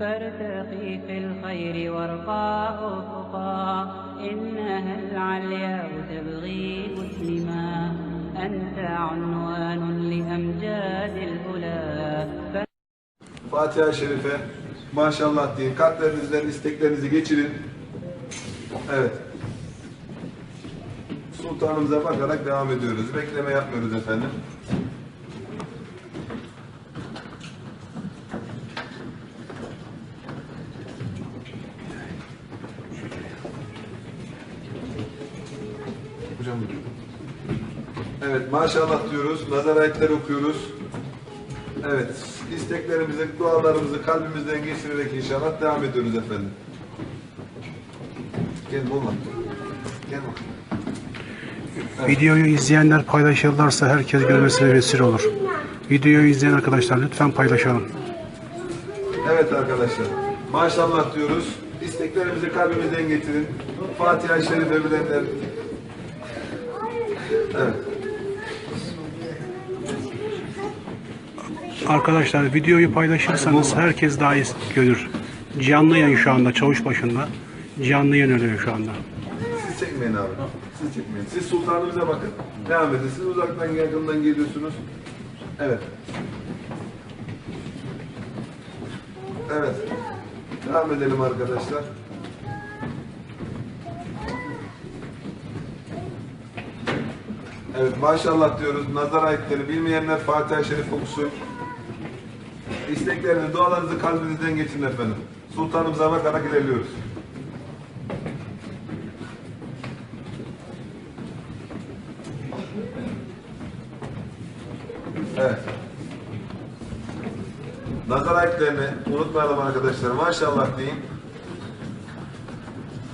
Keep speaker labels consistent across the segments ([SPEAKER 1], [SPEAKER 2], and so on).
[SPEAKER 1] فارتقي في الخير وارقى أفقا إنها العلياء تبغي مسلما أنت عنوان لأمجاد الأولى
[SPEAKER 2] Fatiha-i Şerife maşallah deyin. Kalplerinizden isteklerinizi geçirin. Evet. Sultanımıza bakarak devam ediyoruz. Bekleme yapmıyoruz efendim. Hocam Evet maşallah diyoruz. Nazar ayetleri okuyoruz. Evet, isteklerimizi, dualarımızı kalbimizden geçirerek inşallah devam ediyoruz efendim. Gel Molla. Gel bakalım.
[SPEAKER 3] Videoyu izleyenler paylaşırlarsa herkes görmesine vesile olur. Videoyu izleyen arkadaşlar lütfen paylaşalım.
[SPEAKER 2] Evet arkadaşlar, maşallah diyoruz. İsteklerimizi kalbimizden getirin. Fatiha-i Şerife bilenler. Evet.
[SPEAKER 3] Arkadaşlar videoyu paylaşırsanız herkes daha iyi görür. Canlı yayın şu anda çavuş başında. Canlı yayın oluyor şu anda.
[SPEAKER 2] Siz çekmeyin abi. Siz çekmeyin. Siz sultanımıza bakın. Devam edin. Siz uzaktan yakından geliyorsunuz. Evet. Evet. Devam edelim arkadaşlar. Evet maşallah diyoruz. Nazar ayetleri bilmeyenler Fatiha-i Şerif okusun. İsteklerinizi, dualarınızı kalbinizden geçirin efendim. Sultanımıza bakarak ilerliyoruz. Evet. Nazar ayetlerini unutmayalım arkadaşlar. Maşallah deyin.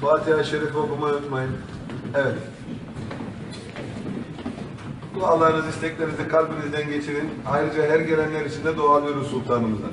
[SPEAKER 2] Fatiha-i Şerif okumayı unutmayın. Evet. Dualarınızı, isteklerinizi kalbinizden geçirin. Ayrıca her gelenler için de dua alıyoruz sultanımıza.